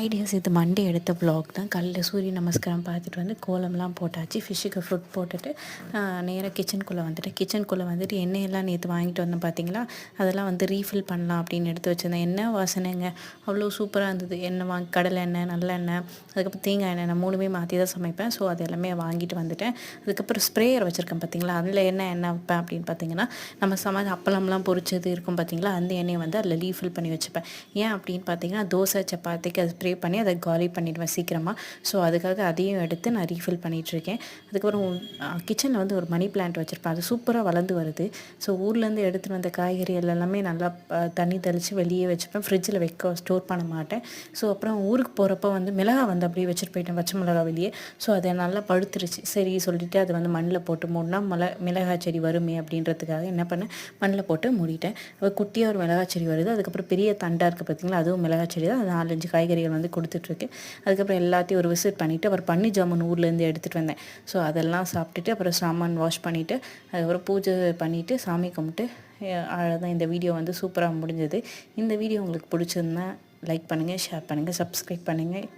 Ideas இது Monday எடுத்த block தான். காலையில் சூரிய நமஸ்காரம் பார்த்துட்டு வந்து கோலம்லாம் போட்டாச்சு. ஃபிஷ்ஷுக்கு ஃபுட் போட்டுட்டு நேராக கிச்சனுக்குள்ளே வந்துட்டு கிச்சனுக்குள்ளே வந்துட்டு எண்ணெயெல்லாம் நேற்று வாங்கிட்டு வந்தோம் பார்த்தீங்களா அதெல்லாம் வந்து ரீஃபில் பண்ணலாம் அப்படின்னு எடுத்து வச்சுருந்தேன். எண்ணெய் வாசனைங்க. அவ்வளோ சூப்பராக இருந்தது. எண்ணெய் வாங்கி கடலை எண்ணெய் நல்லெண்ணெய் அதுக்கப்புறம் தேங்காய் எண்ணெய் நான் மூணுமே மாற்றி தான் சமைப்பேன். ஸோ அது எல்லாமே வாங்கிட்டு வந்துட்டேன். அதுக்கப்புறம் ஸ்ப்ரேயர் வச்சுருக்கேன் பார்த்தீங்களா அதில் என்ன எண்ணெய் வைப்பேன் அப்படின்னு பார்த்தீங்கன்னா நம்ம சம அப்பளம்லாம் பொரிச்சது இருக்கும் பார்த்தீங்களா அந்த எண்ணெயை வந்து அதில் ரீஃபில் பண்ணி வச்சுப்பேன். ஏன் அப்படின்னு பார்த்தீங்கன்னா தோசை சப்பாத்திக்கு அது ஸ்ப்ரே பண்ணி அதை காலி பண்ணிடுவேன் சீக்கிரமாக ஸோ அதுக்காக அதையும் எடுத்து நான் ரீஃபில் பண்ணிகிட்ருக்கேன் அதுக்கப்புறம் கிச்சனில் வந்து ஒரு மணி பிளான்ட் வச்சுருப்பேன். அது சூப்பராக வளர்ந்து வருது. ஸோ ஊர்லேருந்து எடுத்துகிட்டு வந்த காய்கறிகள் எல்லாமே நல்லா தண்ணி தெளித்து வெளியே வச்சுப்பேன் ஃப்ரிட்ஜில் வைக்க ஸ்டோர் பண்ண மாட்டேன். ஸோ அப்புறம் ஊருக்கு போகிறப்ப வந்து மிளகா வந்து அப்படியே வச்சுட்டு போயிட்டேன் பச்சை மிளகா வெளியே. ஸோ அதை நல்லா பழுத்துருச்சு. சரி சொல்லிட்டு அது வந்து மண்ணில் போட்டு மூடினா மிள மிளகாய் செடி வருமே அப்படின்றதுக்காக என்ன பண்ணேன் மண்ணில் போட்டு மூடிட்டேன். அப்போ குட்டியாக ஒரு மிளகா செடி வருது. அதுக்கப்புறம் பெரிய தண்டாக இருக்குது பார்த்தீங்களா அதுவும் மிளகா செடி தான் அது நாலஞ்சு காய்கறிகள் வந்து கொடுத்துட்ருக்கு. அதுக்கப்புறம் எல்லாத்தையும் ஒரு விசிட் பண்ணிவிட்டு அப்புறம் பன்னி ஜாமுன் ஊர்லேருந்து எடுத்துகிட்டு வந்தேன். ஸோ அதெல்லாம் சாப்பிட்டுட்டு அப்புறம் சாமான் வாஷ் பண்ணிவிட்டு அதுக்கப்புறம் பூஜை பண்ணிவிட்டு சாமி கும்பிட்டு அவ்வளோதான் இந்த வீடியோ வந்து சூப்பராக முடிஞ்சது. இந்த வீடியோ உங்களுக்கு பிடிச்சிருந்தா லைக் பண்ணுங்கள் ஷேர் பண்ணுங்கள் சப்ஸ்கிரைப் பண்ணுங்கள்